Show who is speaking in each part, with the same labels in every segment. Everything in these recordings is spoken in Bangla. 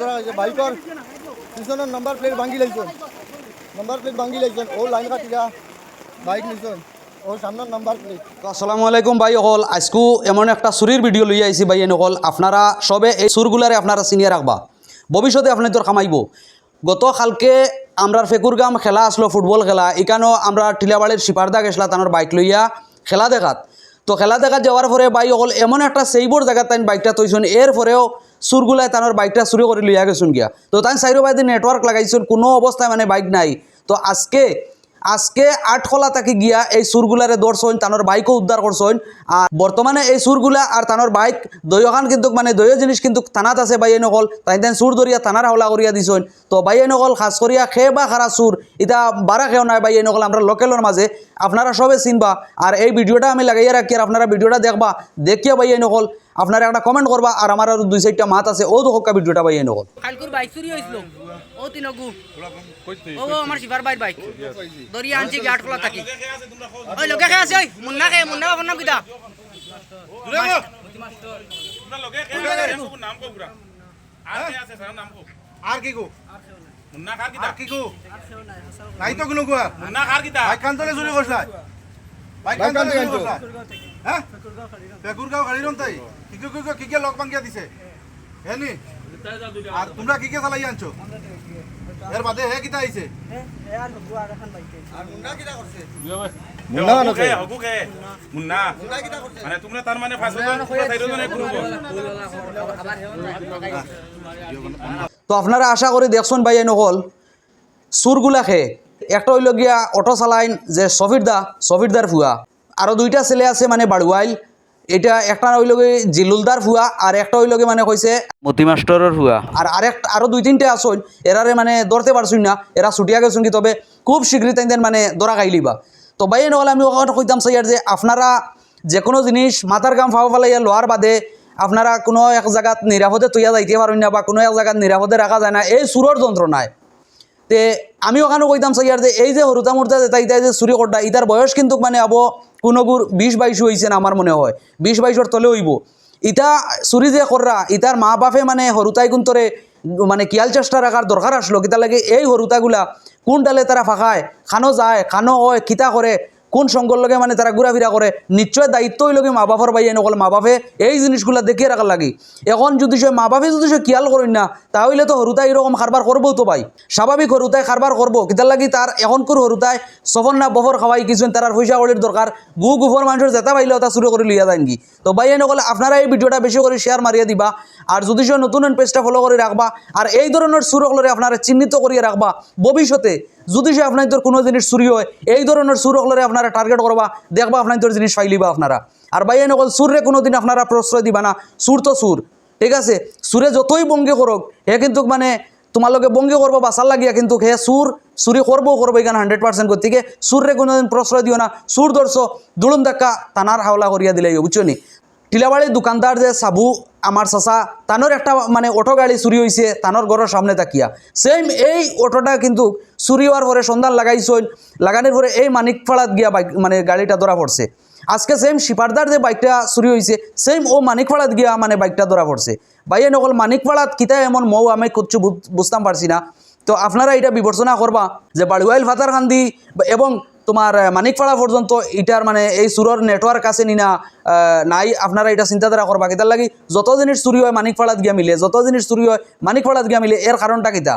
Speaker 1: ধরা হয়েছে। বাইকর প্লেট ভাঙি প্লেট ভাঙি ও লাইন কাটিয়া বাইক নিছেন
Speaker 2: আসসালামু আলাইকুম ভাই অকল। আজকু এমন একটা চুরির ভিডিও লই আইছি ভাই অকল আপনারা সবে এই চুরগুলারে আপনারা চিনিয়ে রাখবা। ভবিষ্যতে আপনি তোর খামাইব গত কালকে আমরা ফেকুরগাম খেলা আসলো, ফুটবল খেলা। এখানেও আমরা টিলাবাড়ির সিপারদা গেছিলা তানোর বাইক লইয়া খেলা দেখাত। তো খেলা দেখা যাওয়ার পরে বাই অকল এমন একটা সেইবর জায়গা তাই বাইকটা তৈছুন এর পরেও সুরগুলাই তানোর বাইকটা চুরি করে লইয়া গেছুন গিয়া। তো তাই চাইরো বাইদি নেটওয়ার্ক লাগাইছুন কোনো অবস্থায় মানে বাইক নাই। তো আজকে আজকে আটখলা তাকে গিয়া এই সুরগুলারে দর্শন তানোর বাইকও উদ্ধার করছেন আর বর্তমানে এই সুরগুলা আর তানোর বাইক, দৈয়খান কিন্তু মানে দৈয় জিনিস কিন্তু থানাত আছে বাইয়ে নকল তাই তাই সুর ধরিয়া থানার হাওলা করিয়া দিছেন তো বাইয়ে নকল খাস করিয়া খে বা খারা সুর এটা বারা খেও নাই বাইয়ে নকল আমরা লোকেলের মাঝে আপনারা সবে চিনবা। আর এই ভিডিওটা আমি লাগাইয়া রাখি আর আপনারা ভিডিওটা দেখবা, দেখিয়া বাইয়ে নকল আপনারা একটা কমেন্ট করবা আর আমার আর দুই চারটা মাত আছে ও দোকা ভিডিওটা বাইয়ে নকল
Speaker 3: কালকুর বাইক চুরি হয়েছিল। ও তিনগু ও ও আমার শিবার বাইর বাইক। দরিয়া আনছি কি আটকলা থাকি। ওই লোকে খেয়ে আছে। ওই মুন্না খেয়ে মুন্না বাবার নাম কিতা?
Speaker 4: আর কি। কো আর কি কো। নাই তো কোনো কোয়া বাইক কান্তলে চুরি করছাই বাইক কান্তলে চুরি। করছাই হ্যাঁ ফেকুরগাঁও তাই। কি কি কি কি কি লক ভাঙ্গিয়া দিছে? হেনি আর তোমরা কি কি চালাই আনছো? এর বাদে হে কিতা আইছে
Speaker 1: মুন্না কেন
Speaker 5: হগুকে, হগুকে। মুন্না মানে তোমরা তার মানে ঘুরবো
Speaker 2: তো আপনারা আশা করি দেখছেন ভাই নকল। সুরগুলাকে একটা হইল গিয়া অটো চালাইন যে সফিরদা সফিরদার ফুয়া। আরও দুইটা ছেলে আছে মানে বাড়ুয়াইল। এটা একটা হইল গিয়ে জিলুলদার ফুয়া আর একটা হইল গিয়ে মানে কইছে মতি মাস্টরের ফুয়া। আর আরেক আরও দুই তিনটে আসুন এরারে মানে ধরতে পারছুন না এরা ছুটিয়া গেছুন কি তবে খুব শীঘ্রই তাই মানে ধরা খাইলিবা তো নহলে আমি ওখানে কইতাম সাইয়ার যে আপনারা যে কোনো জিনিস মাথার গাম ফাও ফেলাইয়া লোহার বাদে আপনারা কোনো এক জায়গাত নিরাপদে তৈয়া যাইতে পারেন না বা কোনো এক জায়গাত নিরাপদে রাখা যায় না এই সুরর যন্ত্রণায়। তে আমি ওখানে কইতাম সাইয়ার যে এই যে হরুতা মুরতা যেটা ইতা যে চুরি করটা ইতার বয়স কিন্তু মানে আবো কোনগুর বিশ বাইশ হয়েছে না আমার মনে হয়। বিশ বাইশর তলে হইব। ইতা চুরি যে কররা ইতার মা বাপে মানে হরুতাই কুন্তরে মানে কিয়াল চেষ্টা রাখার দরকার আসলো কিতা লাগে এই হরুতাগুলা কোনডালে তারা ফাঁকায় খানো যায় খানো হয় কিতা করে কোন সঙ্গর লগে মানে তারা ঘোরাফেরা করে? নিশ্চয় দায়িত্ব হইল মা বাপর বাইয়ে নকল। মা বাপে এই জিনিসগুলা দেখিয়ে রাখার লাগি। এখন যদি সে মা বাপে যদি সে খেয়াল করেন না, তাহলে তো হরুতাই এরকম কারবার করব তো ভাই। স্বাভাবিক হরুতাই কারবার করব কিতার লাগি তার এখনকার হরুতাই সফর না বফর খাওয়াই কিছু তার পয়সা কড়ির দরকার গু গুফর মানুষের যেটা পাইলেও তা শুরু করে লিয়া দেন কি তো বাইয়ে নকলে আপনারা এই ভিডিওটা বেশি করে শেয়ার মারিয়ে দিবা। আর যদি সে নতুন পেজটা ফলো করে রাখবা আর এই ধরনের সুরকলরে আপনারা চিহ্নিত করিয়ে রাখবা ভবিষ্যতে যদি সে আপনাদের কোনো জিনিস চুরি হয়, এই ধরনের সুরকলরে আপনারা টার্গেট করবা, দেখবা আপনাদের জিনিস ফাইলিবা আপনারা। আর বাইয়ে নকল সুরে কোনো দিন আপনারা প্রশ্রয় দিবা না। সুর তো সুর ঠিক আছে? সুরে যতই বঙ্গে করুক হে কিন্তু মানে তোমালোকে বঙ্গে করব বাসার লাগিয়া কিন্তু হে সুর চুরি করব করব এখানে হান্ড্রেড পার্সেন্ট গতিকে সুরে কোনোদিন প্রশ্রয় দিও না। সুর ধরছ, দুলুম ধাক্কা, তানার হাওলা করিয়া দিলে বুঝছ নি? টিলাবাড়ির দোকানদার যে সাবু, আমার চাচা, তানোর একটা মানে অটো গাড়ি চুরি হয়েছে তানোর ঘরের সামনে তাকিয়া। সেম এই অটোটা কিন্তু চুরি হওয়ার পরে সন্ধান লাগাইছইন লাগানোর পরে এই মানিকপাড়াত গিয়া বাইক মানে গাড়িটা ধরা পড়ছে। আজকে সেম শিপারদার যে বাইকটা চুরি হয়েছে সেম ও মানিকপাড়াত গিয়া মানে বাইকটা ধরা পড়ছে। বাইয়ে নকল মানিকপাড়াত কিতা এমন মৌ, আমি কিচ্ছু বুঝ- বুঝতাম পারছি না। তো, আপনারা এটা বিবেচনা করবা যে বাড়ুয়াইল ফাতার কান্দি এবং তোমার মানিকপাড়া পর্যন্ত এটার মানে এই সুরর নেটওয়ার্ক আছে নিনা না নাই, আপনারা এটা চিন্তাধারা করবা কিতার লাগি? যত জিনিস চুরি হয় মানিকপাড়াত গিয়া মিলে, যত জিনিস চুরি হয় মানিকপাড়াত গিয়া মিলে, এর কারণটা কিতা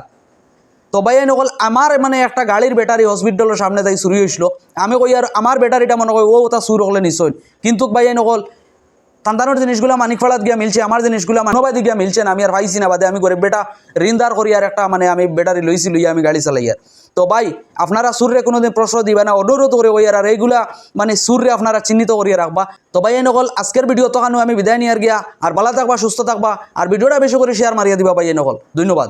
Speaker 2: তো ভাই নকল আমার মানে একটা গাড়ির ব্যাটারি হসপিটালের সামনে তাই চুরি হয়েছিল আমি কই আর আমার ব্যাটারিটা মনে করি ও তা চুর হলে নিশ্চয়। কিন্তু ভাই নকল তান্তানোর জিনিসগুলো মানিকপাড়াত গিয়া মিলছে, আমার জিনিসগুলো মানবাদি গিয়া মিলছে না, আমি আর ভাইছি না বাদে, আমি গরিব বেটা, ঋণদার করি আর একটা মানে আমি ব্যাটারি লইছি, লইয়া আমি গাড়ি চালাই আর। তো ভাই, আপনারা সুরে কোনোদিন প্রশ্ন দিবে না, অনুরোধ করে ওই আর এইগুলা মানে সুরে আপনারা চিহ্নিত করিয়ে রাখবা। তো ভাই, এই নকল আজকের ভিডিও তখন আমি বিদায় নিয়ে আর গিয়া, আর ভালো থাকবা, সুস্থ থাকবা, আর ভিডিওটা বেশি করে শেয়ার মারিয়া দিবা ভাই, এই নকল। ধন্যবাদ।